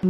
네,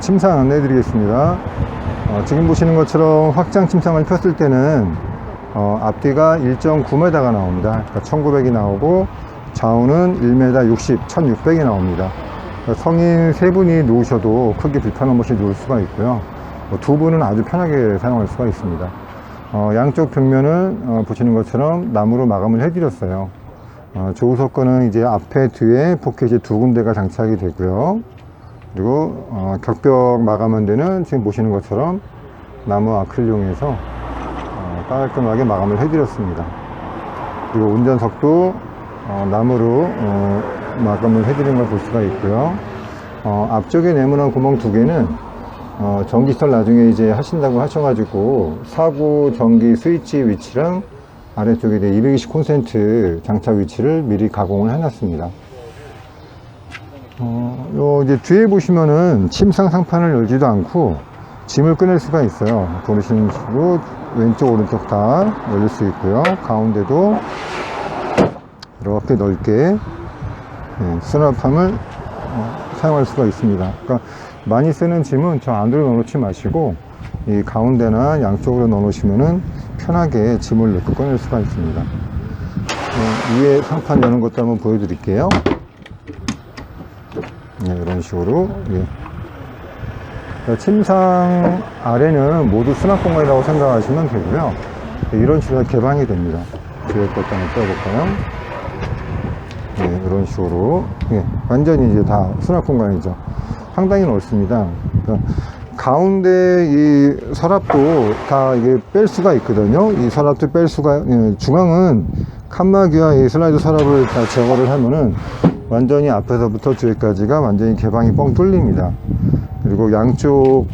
침상 안내해 드리겠습니다. 어, 지금 보시는 것처럼 확장 침상을 폈을 때는 어, 앞뒤가 1.9m가 나옵니다. 그러니까 1900이 나오고 좌우는 1m 60, 1600이 나옵니다. 그러니까 성인 세 분이 누우셔도 크게 불편함 없이 누울 수가 있고요. 뭐 두 분은 아주 편하게 사용할 수가 있습니다. 어, 양쪽 벽면은 어, 보시는 것처럼 나무로 마감을 해드렸어요. 어, 조우석 거는 이제 앞에 뒤에 포켓이 두 군데가 장착이 되고요. 그리고 어, 격벽 마감한 데는 지금 보시는 것처럼 나무 아크릴 이용해서 어, 깔끔하게 마감을 해드렸습니다. 그리고 운전석도 어, 나무로 어, 마감을 해드린 걸 볼 수가 있고요. 어, 앞쪽에 네모난 구멍 두 개는 어, 전기시설 나중에 이제 하신다고 하셔가지고 사고 전기 스위치 위치랑 아래쪽에 220 콘센트 장착 위치를 미리 가공을 해놨습니다. 어, 요 이제 뒤에 보시면은 침상 상판을 열지도 않고 짐을 꺼낼 수가 있어요. 보시는 식으로 왼쪽 오른쪽 다 열릴 수 있고요. 가운데도 이렇게 넓게 예, 수납함을 어, 사용할 수가 있습니다. 그러니까 많이 쓰는 짐은 저 안으로 넣어놓지 마시고 이 가운데나 양쪽으로 넣어놓으시면은 편하게 짐을 넣고 꺼낼 수가 있습니다. 어, 위에 상판 여는 것도 한번 보여드릴게요. 네, 이런 식으로 예. 그러니까 침상 아래는 모두 수납 공간이라고 생각하시면 되고요. 네, 이런 식으로 개방이 됩니다. 뒤에 것도 한번 떼어볼까요? 네, 이런 식으로. 예, 완전히 이제 다 수납 공간이죠. 상당히 넓습니다. 그러니까 가운데 이 서랍도 다 이게 뺄 수가 있거든요. 이 서랍도 뺄 수가 예, 중앙은 칸막이와 이 슬라이드 서랍을 다 제거를 하면은 완전히 앞에서부터 뒤에까지가 완전히 개방이 뻥 뚫립니다. 그리고 양쪽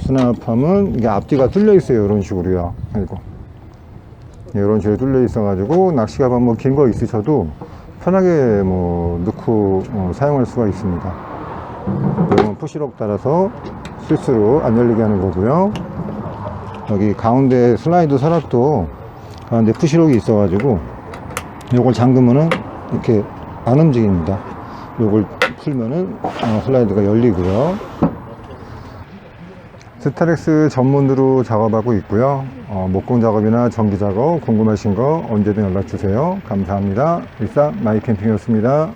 수납함은 이게 앞뒤가 뚫려 있어요. 이런 식으로요. 그리고 이런 식으로 뚫려 있어가지고 낚시 가방 뭐 긴 거 있으셔도 편하게 뭐 넣고 어, 사용할 수가 있습니다. 이건 푸시록 따라서 실수로 안 열리게 하는 거고요. 여기 가운데 슬라이드 서랍도 가운데 푸시록이 있어가지고 요걸 잠그면은 이렇게 안 움직입니다. 요걸 풀면은 어, 슬라이드가 열리고요. 스타렉스 전문으로 작업하고 있고요. 어, 목공 작업이나 전기 작업 궁금하신 거 언제든 연락 주세요. 감사합니다. 일산 마이 캠핑이었습니다.